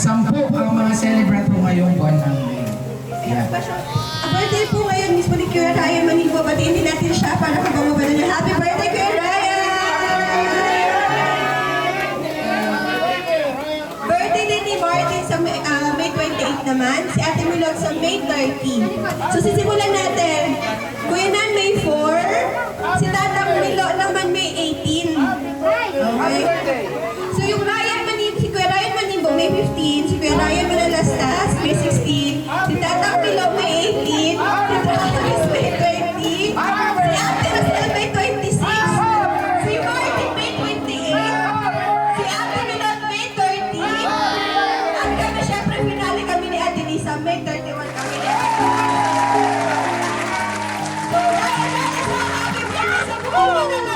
Sampu ang mga celebrant po ngayong buwan. Yan. Ang birthday po ngayon mismo ni Kuya Ryan Manigbo. Batiin din natin siya para habang mabala niya. Happy birthday, Kuya Ryan! Birthday din ni Martin sa May, ah, May 28 naman. Si Ate Milot sa May 30. So sisimulan natin. May 15, si Kuya Ryan Manalastas May 16, si Tatang Milo May 18, si Travis May 20, si Ate Rosel May 26, si Martin May 28, si Ate Milot May 30, at kami syempre finale kami ni Ate Lisa May 31 kami ni Ate So, Ryan, that is all. Happy birthday sa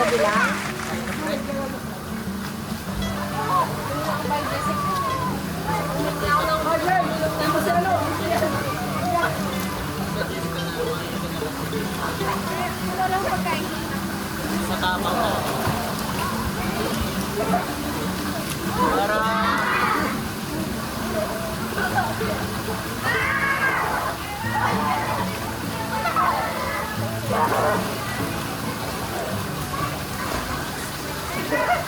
kumain ka bilang? Punta Yeah.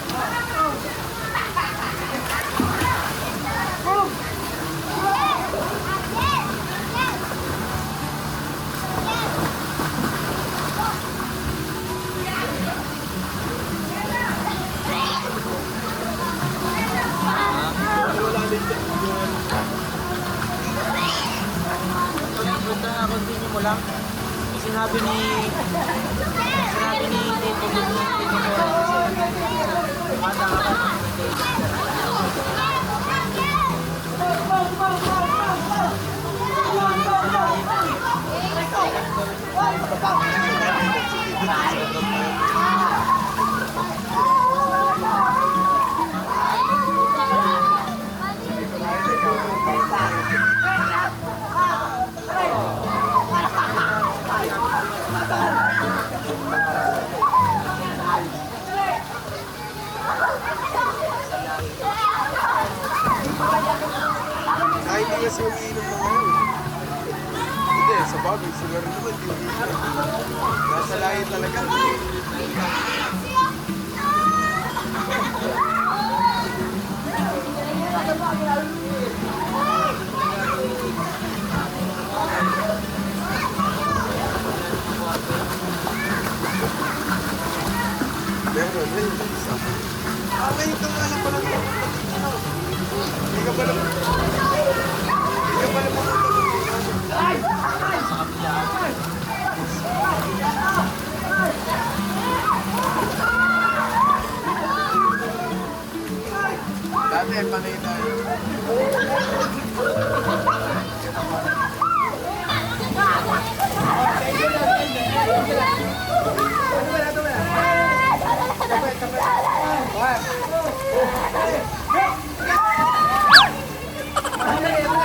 Kasi umiinom ng ano. Hindi, sa bagay, siguro naman hindi umiinom. Nasa layo talaga. Meron, meron. Isa. Ah, ngayon ka nga lang pala. Hindi ka pala. Hindi ka pala pumunta. Dati, panay tayo.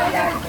Diyan!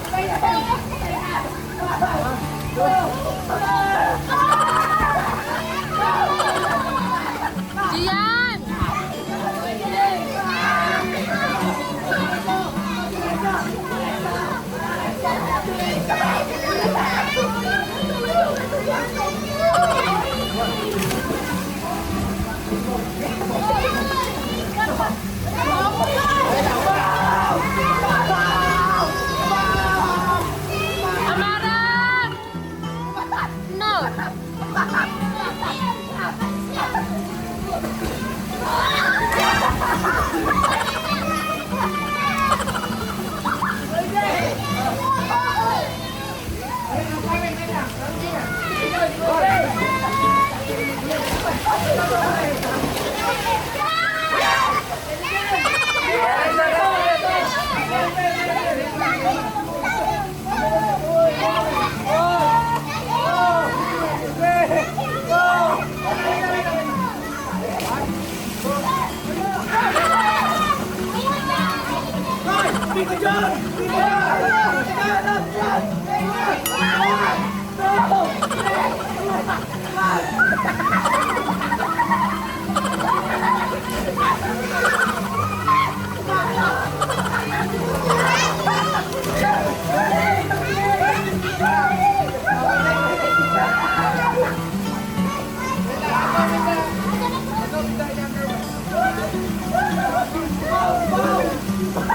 Ha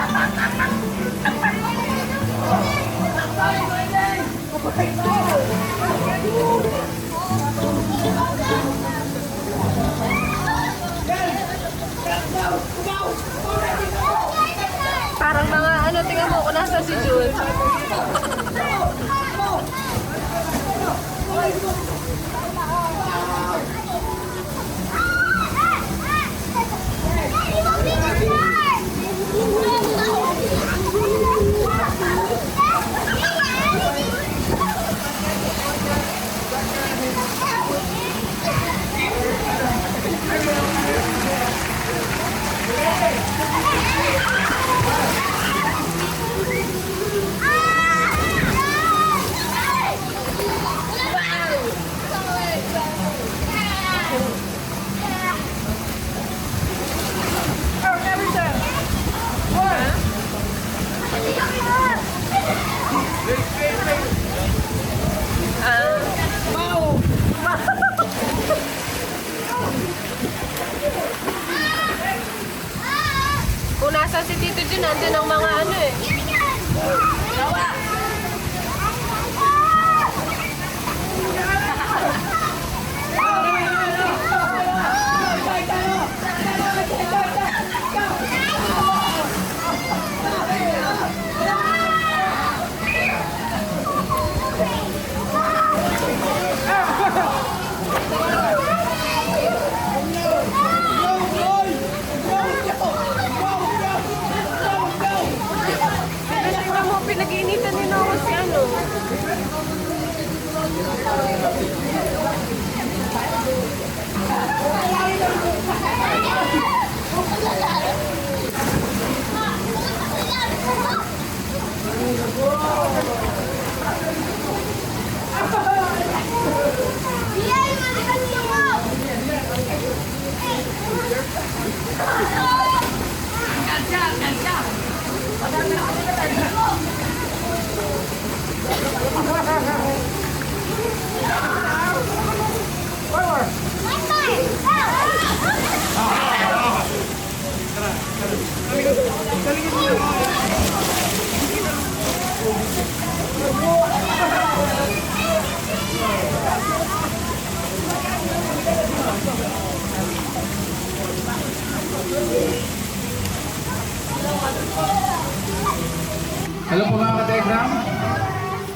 ha ha ha! Parang mga ano, tingnan mo kung nasa si June.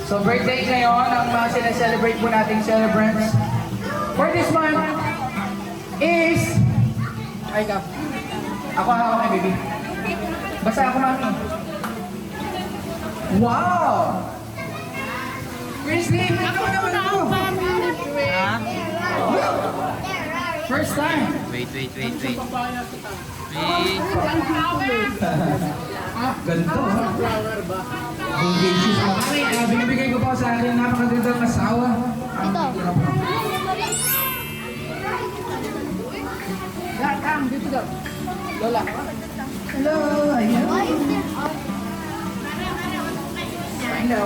So birthday ngayon, ang mga sineselebrate po nating celebrants for this month is... Ay ka. Ako ako kay baby. Basta ako mami. Wow! Grizzly, ako naman ako. Ha? First time. Wait, wait, wait, wait. Wait. Ah, ganito. Bodacious pa kami. Ah, binibigay ko po sa akin napakagandang asawa. Ito. Hello, ayan. Hello.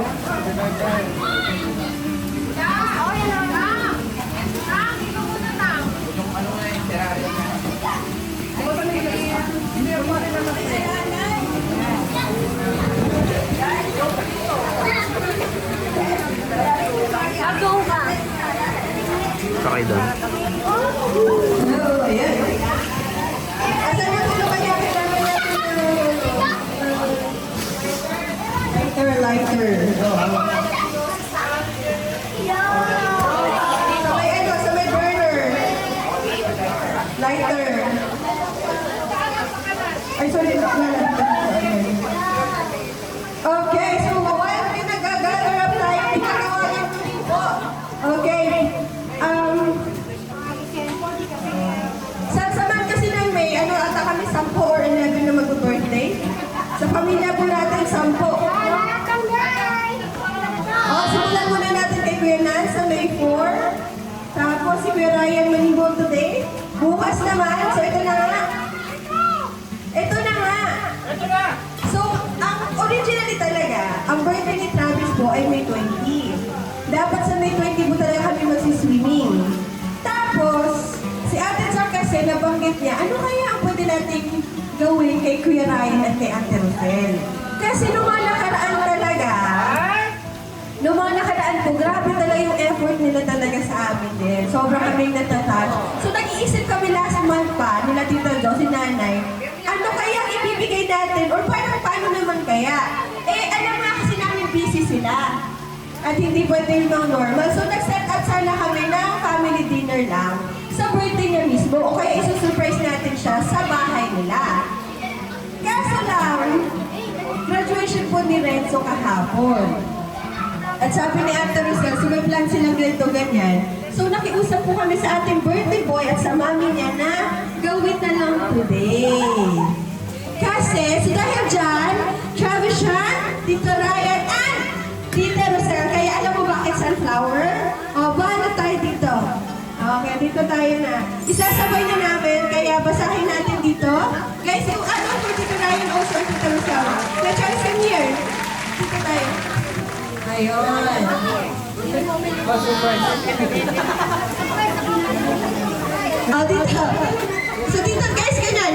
Yung natin ng lighter, lighter. Tapos naman, so ito na nga. Ito na nga. Ito na. So, ang originally talaga, ang birthday ni Travis po ay May 20. Dapat sa May 20 po talaga kami magsiswimming. Tapos, si Ate Char kasi nabanggit niya, ano kaya ang pwede nating gawin kay Kuya Ryan at kay Ate Rosel? Kasi nung Noong mga nakaraan po, grabe talaga yung effort nila talaga sa amin din. Sobrang kaming natatouch. So nag-iisip kami last month pa, nila Tita Jo, si Nanay, ano kaya ibibigay natin? Or parang paano naman kaya? Eh, alam nga kasi namin busy sila. At hindi pwede yung normal. So nag-set up sana kami ng family dinner lang sa birthday niya mismo. O kaya isusurprise natin siya sa bahay nila. Kaso lang, graduation po ni Renzo kahapon. At sabi ni Ate Rosel, so may plan silang ganito ganyan. So nakiusap po kami sa ating birthday boy at sa mami niya na gawin na lang today. Kasi, so dahil dyan, Travis Sean, Tito Ryan, and Tita Rosel. Kaya alam mo bakit sunflower? O, bahala tayo dito. Okay, dito tayo na. Isasabay na namin, kaya basahin natin dito. Guys, yung ano for Tito Ryan also and Tita Rosel. Na Charles, come here. Dito tayo. Ayun. Oh, surprise. Oh, dito. So dito guys, ganyan.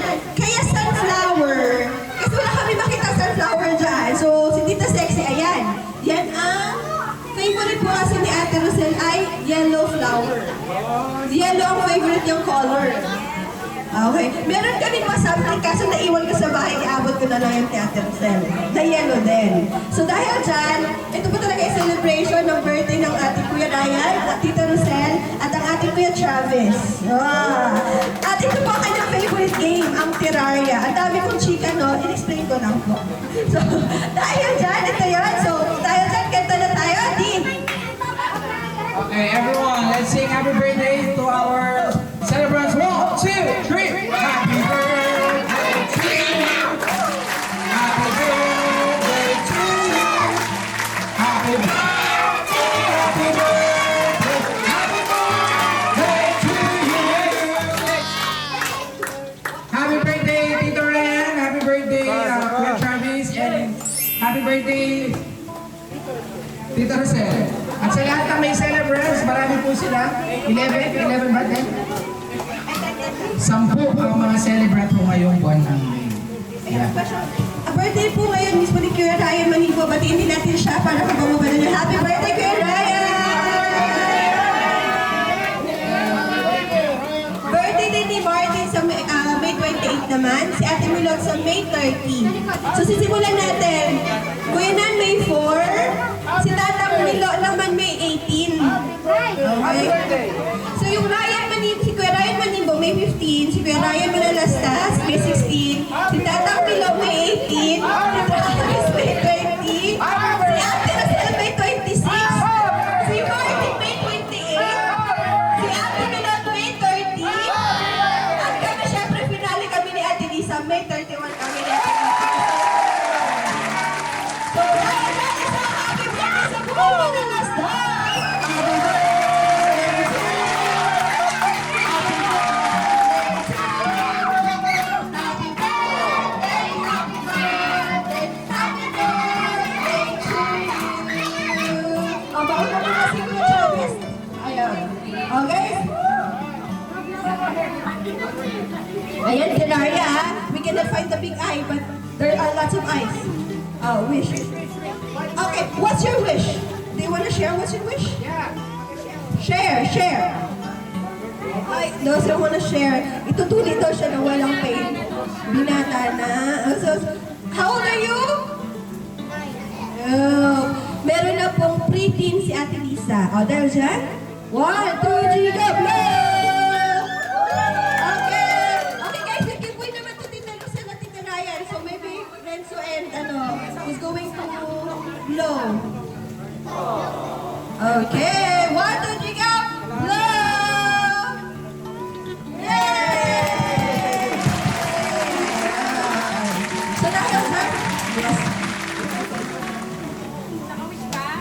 Okay. Meron kaming masample kaso naiwan ko sa bahay, iabot ko na lang yung Ate Rosel. Na yellow din. So dahil dyan, ito po talaga yung celebration ng birthday ng ating Kuya Ryan, at Tita Rosel, at ang ating Kuya Travis. Ah. At ito po ang kanyang favorite game, ang Terraria. Ang dami kong chika, no? In-explain ko lang po. So, dahil dyan, ito yun. So, dahil dyan, kanta na tayo. Di, Okay, everyone, let's sing happy birthday to our two, three. Happy birthday to you. Happy birthday to you. Happy birthday, happy birthday, happy birthday to you. Happy birthday, Tito Ryan. Happy birthday, uh, Kuya. And happy birthday, Tito Rosel. At sa lahat ng may celebrants, marami po sila. 11? 11 ba din? Sampu ang mga celebrant po ngayong buwan ng May. Yeah. Birthday po ngayon mismo ni Kuya Ryan Manigo. Batiin din natin siya para kapamabala niya. Happy birthday, Kuya Ryan! Birthday din ni Martin sa May, ah, May 28 naman. Si Ate Milot sa May 30. So sisimulan natin. Kuya Nan, May 4. Si Tatang Milo naman May 18. Okay? 15, si Oh, wish. Okay, what's your wish? Do you want to share what's your wish? Share, share. Ay, those who want to share, itutuloy daw siya na walang pain. Binata na. Oh, So, how old are you? Oh, meron na pong pre-teen si Ate Lisa. O, dahil dyan? One, two, three, go! Blow! Blow. Okay, one, two, three, go! Blow! Yay! So, dahil dyan, yes.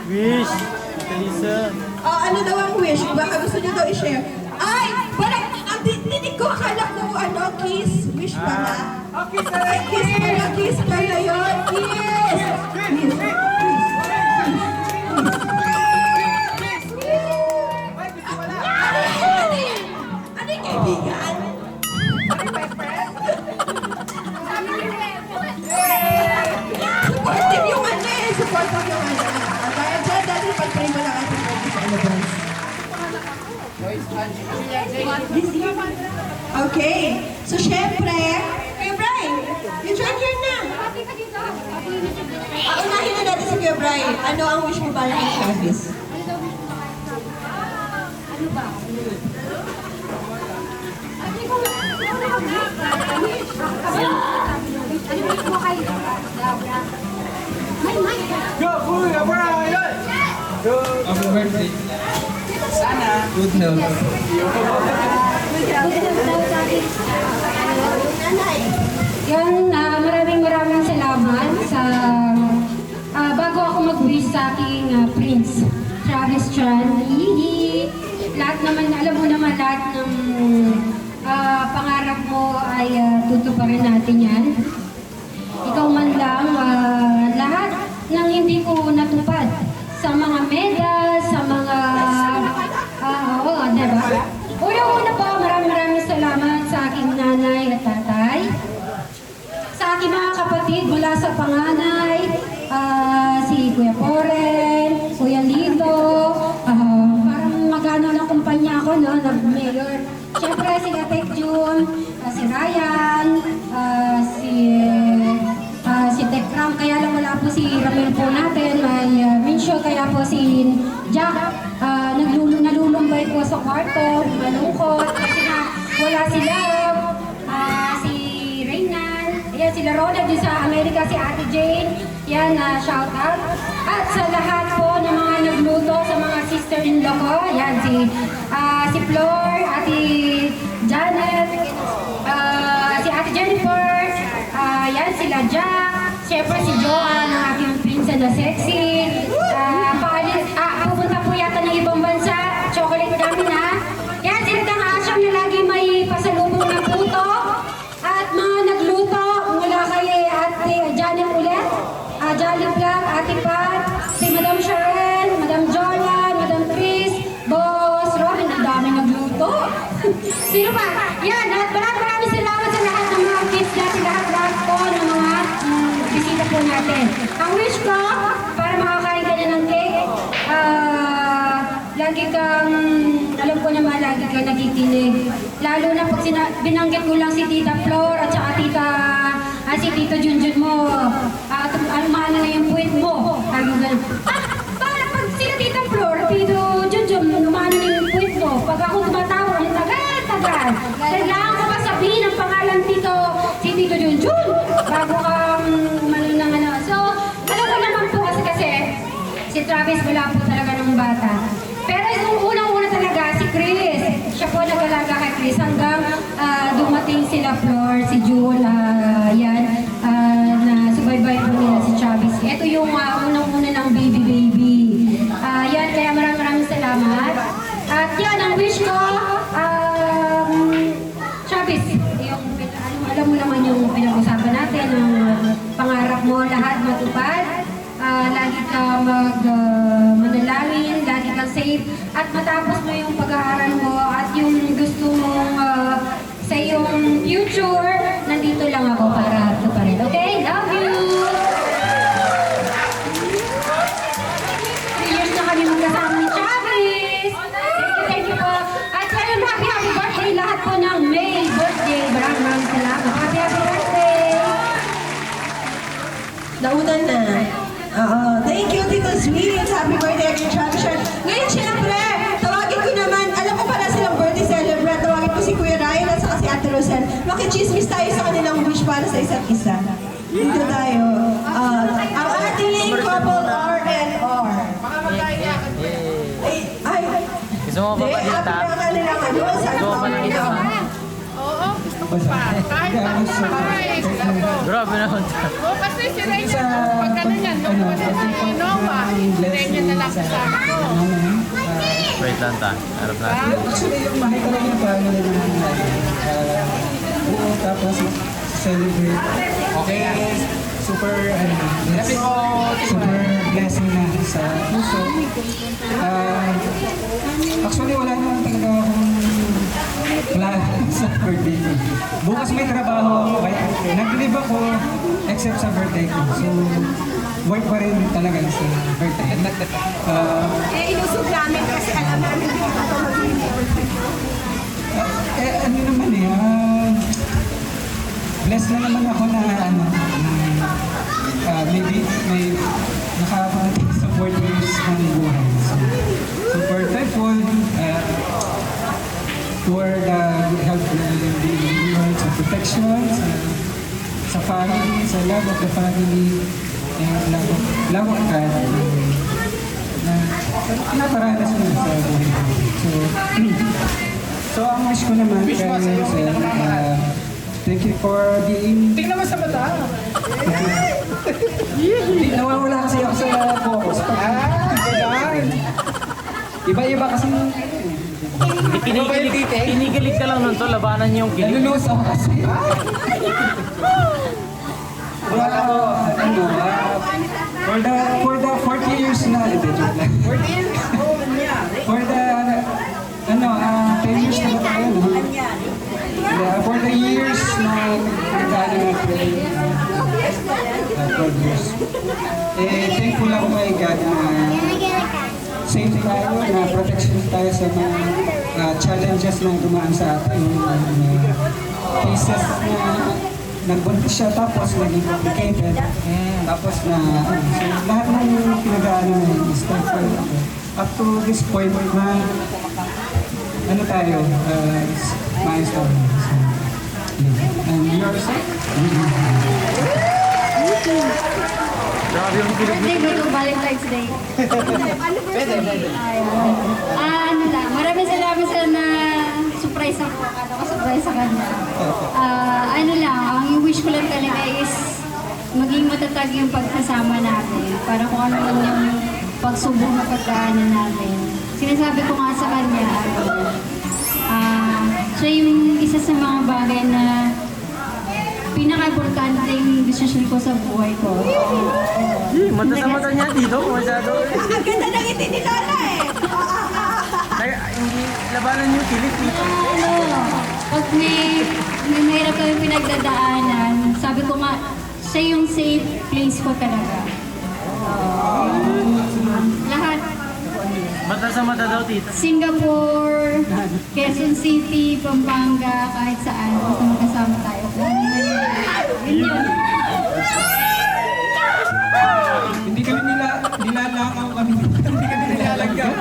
Wish! Ate Lisa. Ah, ano daw ang wish? Baka gusto niyo daw i-share. Ay! Parang, ang dinig ko, akala ko, ano, kiss. Wish pala. Ay, kiss pala, kiss pala yun. Kiss! Kiss! Kiss! Yan, ah, maraming maraming salamat sa ah, bago ako mag-wish sa aking ah, prince, Travis Chan. Hihi. Lahat naman, alam mo naman lahat ng ah, pangarap mo ay uh, tutuparin natin yan. Ikaw man lang, ah, lahat ng hindi ko natupad sa mga medal, panganay, ah, si Kuya Poren, Kuya Lito, ah, parang magano ng kumpanya ako, no, nag-mayor. Siyempre, si Atek Jun, ah, si Ryan, ah, si ah, si Tekram, kaya lang wala po si Ramil po natin, may uh, Minsyo, kaya po si Jack, naglulu nalulumbay po sa kwarto, malungkot, kasi na wala sila, Ronald din sa Amerika, si Ate Jane, yan, na shout out. At sa lahat po ng mga nagluto, sa mga sister-in-law ko, yan si, ah, si Flor, Ate Janet, ah, si Ate Jennifer, ah, yan sila Jack, syempre si Joanne, ang aking pinsan na sexy, ah, paalis, ah, pupunta po yata ng ibang bansa, chocolate namin ha. Natin. Ang wish ko, para makakain ka na ng cake, ah, lagi kang, alam ko naman, lagi kang nakikinig. Lalo na pag sina- binanggit mo lang si Tita Flor at saka Tita, ah, si Tito Junjun mo. At ano mahal na yung puwit mo. Lagi ganun. Ah, para pag sila Tita Flor, Tito Junjun, lumano na yung puwit mo. Pag ako tumatawa, ang tagal-tagal. Kailangan matapos mo yung pag-aaral Gusto mo ba pa na ano. Sana Gusto mo pa ng isa? Oo, gusto ko pa. Kahit ano pa sila ko. Grabe naman. Oo, kasi si Rachel, pag ganun yan, nung wala si Nova, Rachel na lang kasama ko. Wait lang ta. Harap natin. Actually, yung talaga yung family na uh, buo tapos celebrate. Okay. Super, ano, Lapit bless, mo, super blessing na sa puso. Uh, actually, wala naman talaga akong plan sa birthday ko. Bukas may trabaho ako, nag-leave ako except sa birthday ko. So, work pa rin talaga sa birthday. Uh, Eh, inusog namin kasi alam namin hindi ko mag eh, ano naman eh, ah, blessed na naman ako na, ano, uh, maybe, may nakakarating sa 4 years ng buhay. So, super thankful uh, for the good health and the sa protection, sa, sa family, sa love of the family, and love of, love of God. Na, naparanas mo sa buhay ko. So, so ang wish ko naman Wish kay Sir, pinakamahal. uh, thank you for being Tingnan mo sa mata. Nawawala kasi ako sa focus. Ah, ganyan. Iba-iba kasi Kinikilig, kinikilig ka lang nun to, labanan niyo yung kilig. nalulus ako kasi. Wala ako, ano, ah, for the, for the 40 years na, hindi, joke lang. 40 years? For the, ano, ah, 10 years na ba tayo, no? Yeah, for the years na nagkano natin, uh, 12 years. Eh, thankful ako kay God na tayo, na protection tayo sa mga uh, challenges na dumaan sa atin. Yung mga cases na nagbuntis siya tapos naging complicated. Tapos na, ano, so lahat ng pinag-ano na yun is thankful ako. Up to this point na ano tayo, uh, tayo. So, yeah. And you're safe? Grabe yung. Birthday ba itong Valentine's Day? Pwede. Ayun. Ah, ano lang. Maraming salamat sa na surprise ako. Akala ko surprise sa kanya. Ah, ano lang, ang wish ko lang talaga is maging matatag yung pagkasama natin. Para kung ano man yung pagsubok na pagdaanan natin. Sinasabi ko nga sa kanya, ano, ah, siya yung isa sa mga bagay na pinaka-importanting desisyon ko sa buhay ko. Eh, Mata sa mata niya dito, masyado. Ang ganda ng ngiti ni Lola eh. Ay, hindi, labanan niyo yung kilig dito. ano, pag may, may mahirap kami pinagdadaanan, sabi ko nga, siya yung safe place ko talaga. Lahat. Mata sa mata daw, tita. Singapore, Quezon City, Pampanga, kahit saan, basta magkasama tayo. Ano. Hindi kami nila, nilalakaw kami. Hindi kami nilalagyan.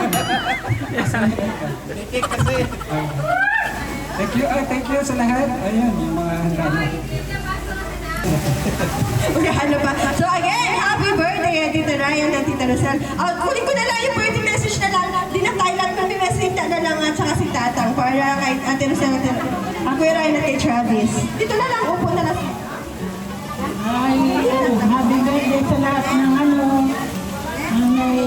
Thank you, ah, thank you sa lahat. Ayan, yung mga handa. Magkano pa? So again, happy birthday, Tita Ryan at Tita Rosal. Uh, kunin ko na lang yung birthday na na lang at saka si Tatang para kay Ate Rosal at Ryan at kay Travis. Dito na lang, upo na lang. Ay, oh, happy birthday sa lahat ng ano, ang may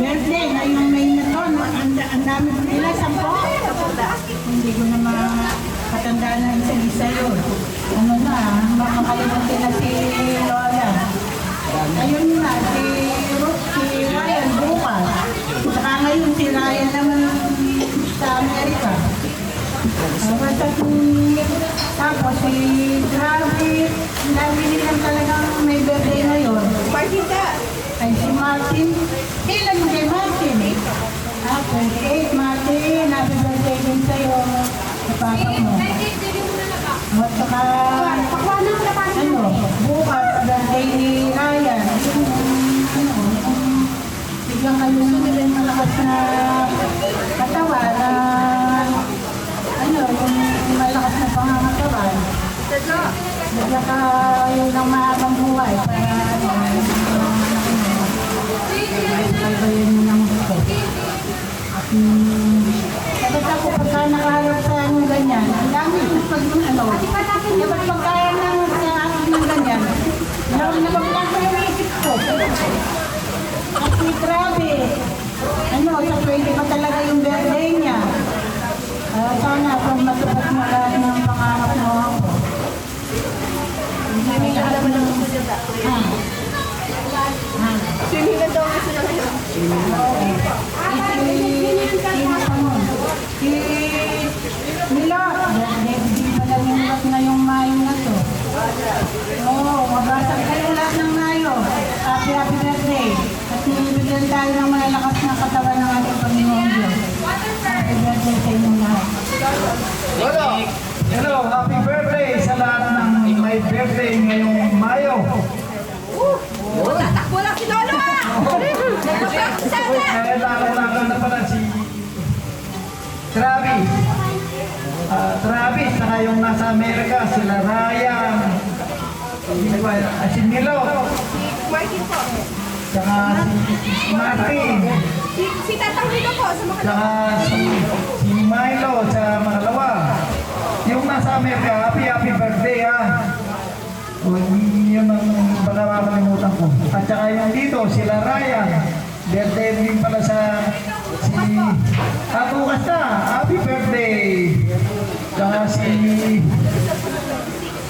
birthday ngayong may na to, ang, ang dami ko nila, sampo. Hindi ko na makatandaan na isa-isa yun. Ano na, makakalimutin na si Lola. Ayun na, si Ryan bukas. Saka ngayon si Ryan naman sa Amerika. Uh, basta kung tapos si Grabe, dami nilang talagang may birthday ngayon. Martin ka. Ay si Martin, kailan mo kay Martin? Ah, 28 Martin, happy birthday din sa'yo sa papa mo. At saka, ano, bukas, birthday ni Ryan. Biglang kayo nila malakas na katawa na ano, yung malakas na pangangatawan. Bigla ka yung ng mahabang buhay para ano, kaibayin mo ng gusto. At um, dapat ako pagka nakaharap sa ano ganyan, ang dami yung pag yung ano, dapat pagka nang sa akin ng ganyan, na nabagyan ko yung isip ko. Si grabe, ano, sa 20 pa talaga yung birthday niya. Ah, sana kung matupad ng malalakas na katawan ng ating Panginoon Diyos. Happy birthday sa inyong lahat. Hello. Hello, happy birthday sa lahat ng may birthday ngayong Mayo. Oh, tatakbo lang si Lolo ah! Sana! Eh, lalo-lalo na pala si Travis. Ah, Travis, saka yung nasa Amerika, sila Ryan, si, ah, si Milo, saka si Tatang Milo po sa mga saka si, si Milo sa Makalawa. Yung nasa Amerika, happy happy birthday ha. O, yun ang baka makalimutan ko. At saka yung dito, sila Ryan. Birthday din pala sa si ah, bukas na. Happy birthday. Saka si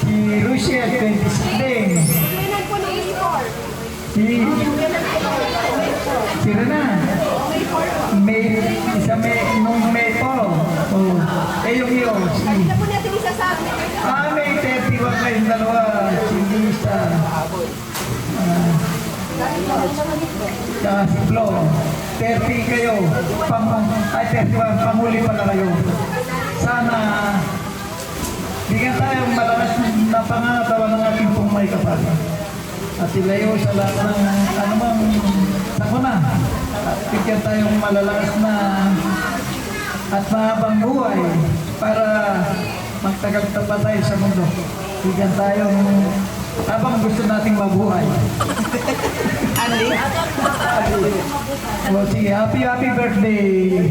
si Lucia, 26 din. Kailan po ng 84? Si si Rena. May, isa may, nung May po. Oh. Eh yung iyo, si Hindi po natin isasabi. Ah, may 31 kayong dalawa. Si Lisa. Ah. Tsaka si Flo. 30 kayo. Pang, ay, 31. Panguli pala kayo. Sana bigyan tayong malakas na pangatawa ng ating pong may kapal. At ilayo sa lahat ng anumang sakuna. At bigyan tayong malalakas na at mahabang buhay para magtagal pa tayo sa mundo. Bigyan tayo habang gusto nating mabuhay. Ali? O sige, happy happy birthday.